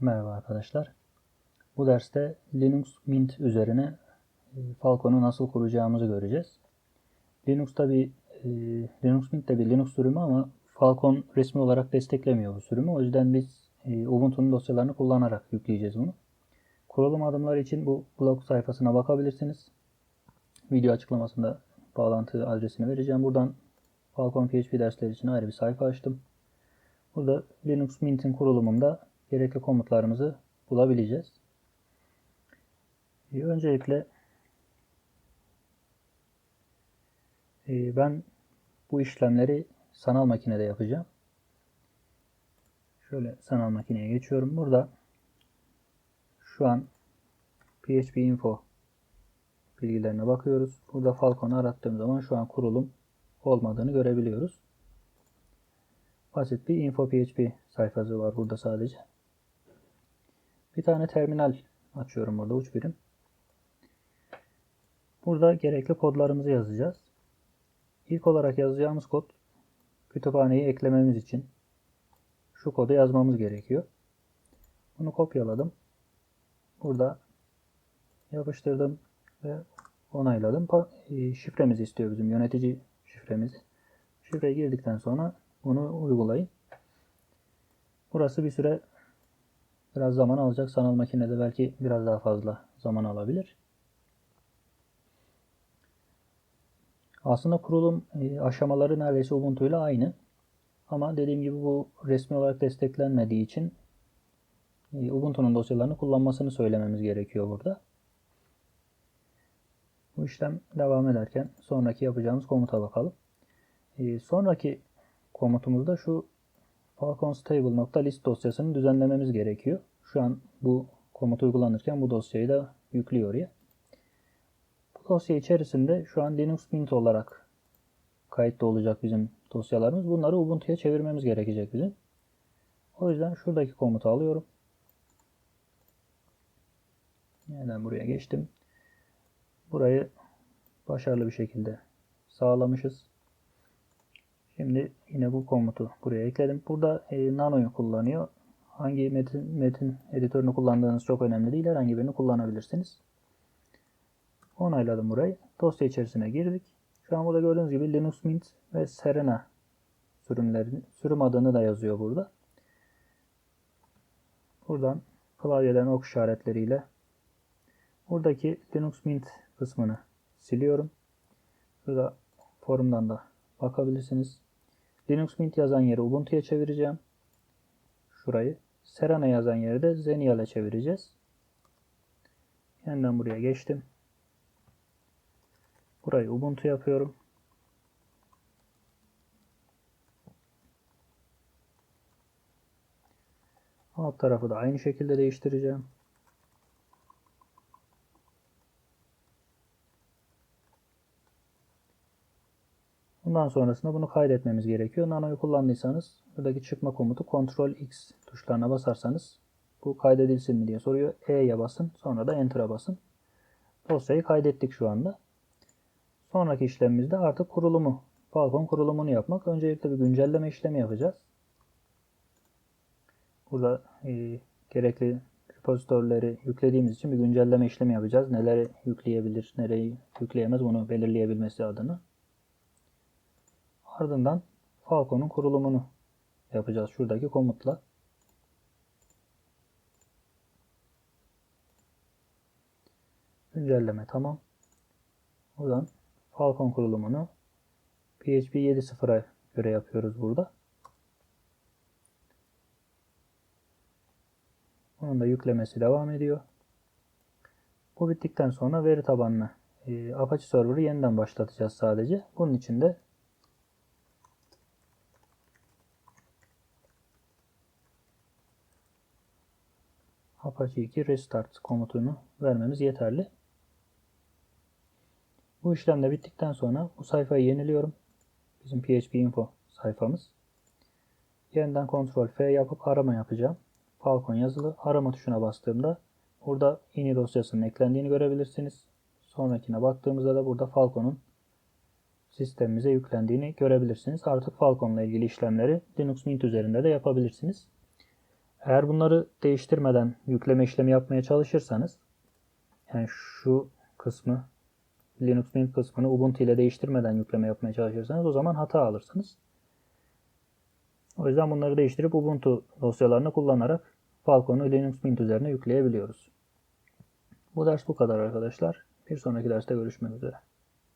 Merhaba arkadaşlar. Bu derste Linux Mint üzerine e, Falcon'u nasıl kuracağımızı göreceğiz. Linux'ta bir e, Linux Mint bir Linux sürümü ama Falcon resmi olarak desteklemiyor bu sürümü. O yüzden biz e, Ubuntu'nun dosyalarını kullanarak yükleyeceğiz bunu. Kurulum adımları için bu blog sayfasına bakabilirsiniz. Video açıklamasında bağlantı adresini vereceğim. Buradan Falcon PHP dersleri için ayrı bir sayfa açtım. Burada Linux Mint'in kurulumunda gerekli komutlarımızı bulabileceğiz. Ee, Öncelikle e, ben bu işlemleri sanal makinede yapacağım. Şöyle sanal makineye geçiyorum. Burada şu an PHP info bilgilerine bakıyoruz. Burada Falcon'u arattığım zaman şu an kurulum olmadığını görebiliyoruz. Basit bir info PHP sayfası var burada sadece. Bir tane terminal açıyorum burada uç birim. Burada gerekli kodlarımızı yazacağız. İlk olarak yazacağımız kod kütüphaneyi eklememiz için şu kodu yazmamız gerekiyor. Bunu kopyaladım. Burada yapıştırdım ve onayladım. E, şifremizi istiyor bizim yönetici şifremizi. Şifreyi girdikten sonra bunu uygulayın. Burası bir süre biraz zaman alacak. Sanal makinede belki biraz daha fazla zaman alabilir. Aslında kurulum e, aşamaları neredeyse Ubuntu ile aynı. Ama dediğim gibi bu resmi olarak desteklenmediği için e, Ubuntu'nun dosyalarını kullanmasını söylememiz gerekiyor burada. Bu işlem devam ederken sonraki yapacağımız komuta bakalım. E, sonraki komutumuzda şu Falcon Stable.list dosyasını düzenlememiz gerekiyor. Şu an bu komut uygulanırken bu dosyayı da yüklüyor oraya. Bu dosya içerisinde şu an Linux Mint olarak kayıtlı olacak bizim dosyalarımız. Bunları Ubuntu'ya çevirmemiz gerekecek bizim. O yüzden şuradaki komutu alıyorum. Yeniden buraya geçtim. Burayı başarılı bir şekilde sağlamışız. Şimdi yine bu komutu buraya ekledim. Burada e, Nano'yu kullanıyor. Hangi metin, metin editörünü kullandığınız çok önemli değil. Herhangi birini kullanabilirsiniz. Onayladım burayı. Dosya içerisine girdik. Şu an burada gördüğünüz gibi Linux Mint ve Serena sürümlerin sürüm adını da yazıyor burada. Buradan klavyeden ok işaretleriyle buradaki Linux Mint kısmını siliyorum. Burada forumdan da bakabilirsiniz. Linux Mint yazan yeri Ubuntu'ya çevireceğim. Şurayı. Serena yazan yeri de Xenial'e çevireceğiz. Yeniden buraya geçtim. Burayı Ubuntu yapıyorum. Alt tarafı da aynı şekilde değiştireceğim. Bundan sonrasında bunu kaydetmemiz gerekiyor. Nano'yu kullandıysanız buradaki çıkma komutu Ctrl X tuşlarına basarsanız bu kaydedilsin mi diye soruyor. E'ye basın. Sonra da Enter'a basın. Dosyayı kaydettik şu anda. Sonraki işlemimizde artık kurulumu, Falcon kurulumunu yapmak. Öncelikle bir güncelleme işlemi yapacağız. Burada e, gerekli repozitörleri yüklediğimiz için bir güncelleme işlemi yapacağız. Neleri yükleyebilir, nereyi yükleyemez bunu belirleyebilmesi adına. Ardından Falcon'un kurulumunu yapacağız şuradaki komutla. Güncelleme tamam. Buradan Falcon kurulumunu PHP 7.0'a göre yapıyoruz burada. Onun da yüklemesi devam ediyor. Bu bittikten sonra veri tabanına e, Apache Server'ı yeniden başlatacağız sadece. Bunun için de Apache 2 restart komutunu vermemiz yeterli. Bu işlem de bittikten sonra bu sayfayı yeniliyorum. Bizim PHP info sayfamız. Yeniden Ctrl F yapıp arama yapacağım. Falcon yazılı. Arama tuşuna bastığımda burada ini dosyasının eklendiğini görebilirsiniz. Sonrakine baktığımızda da burada Falcon'un sistemimize yüklendiğini görebilirsiniz. Artık Falcon ile ilgili işlemleri Linux Mint üzerinde de yapabilirsiniz. Eğer bunları değiştirmeden yükleme işlemi yapmaya çalışırsanız yani şu kısmı Linux Mint kısmını Ubuntu ile değiştirmeden yükleme yapmaya çalışırsanız o zaman hata alırsınız. O yüzden bunları değiştirip Ubuntu dosyalarını kullanarak Falcon'u Linux Mint üzerine yükleyebiliyoruz. Bu ders bu kadar arkadaşlar. Bir sonraki derste görüşmek üzere.